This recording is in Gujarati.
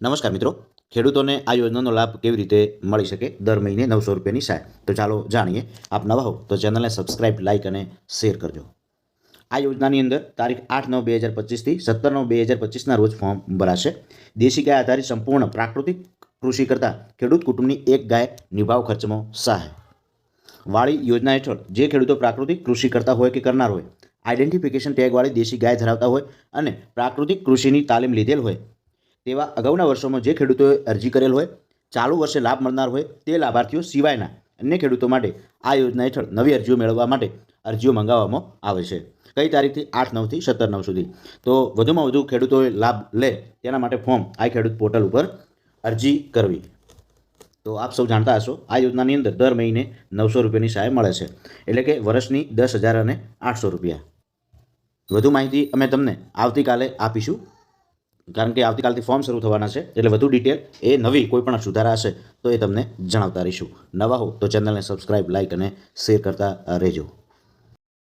નમસ્કાર મિત્રો. ખેડૂતોને આ યોજનાનો લાભ કેવી રીતે મળી શકે દર મહિને નવસો રૂપિયાની સહાય તો ચાલો જાણીએ આપ નવા હો તો ચેનલને સબસ્ક્રાઇબ, લાઇક અને શેર કરજો. આ યોજનાની અંદર તારીખ આઠ નવ બે હજાર પચીસથી સત્તર નવ બે હજાર પચીસના રોજ ફોર્મ ભરાશે. દેશી ગાય આધારિત સંપૂર્ણ પ્રાકૃતિક કૃષિ કરતાં ખેડૂત કુટુંબની એક ગાય નિભાવ ખર્ચમાં સહાય. વાળી યોજના હેઠળ જે ખેડૂતો પ્રાકૃતિક કૃષિ કરતા હોય કે કરનાર હોય આઈડેન્ટિફિકેશન ટેગવાળી દેશી ગાય ધરાવતા હોય અને પ્રાકૃતિક કૃષિની તાલીમ લીધેલ હોય તેવા અગાઉના વર્ષોમાં જે ખેડૂતોએ અરજી કરેલ હોય, ચાલુ વર્ષે લાભ મળનાર હોય, તે લાભાર્થીઓ સિવાયના અન્ય ખેડૂતો માટે આ યોજના હેઠળ નવી અરજીઓ મેળવવા માટે અરજીઓ મંગાવવામાં આવે છે. કઈ તારીખથી? આઠ નવથી સત્તર નવ સુધી. તો વધુમાં વધુ ખેડૂતોએ લાભ લે તેના માટે ફોર્મ આ ખેડૂત પોર્ટલ ઉપર અરજી કરવી. તો આપ સૌ જાણતા હશો, આ યોજનાની અંદર દર મહિને નવસો રૂપિયાની સહાય મળે છે. એટલે કે વર્ષની દસ હજાર અને આઠસો રૂપિયા. વધુ માહિતી અમે તમને આવતીકાલે આપીશું. કારણ કે આવતીકાલથી ફોર્મ શરૂ થવાના છે, એટલે વધુ ડિટેલ એ નવી કોઈ પણ સુધારા હશે તો એ તમને જણાવતા રહીશું. નવા હો તો ચેનલને સબસ્ક્રાઇબ લાઇક અને શેર કરતા રહેજો.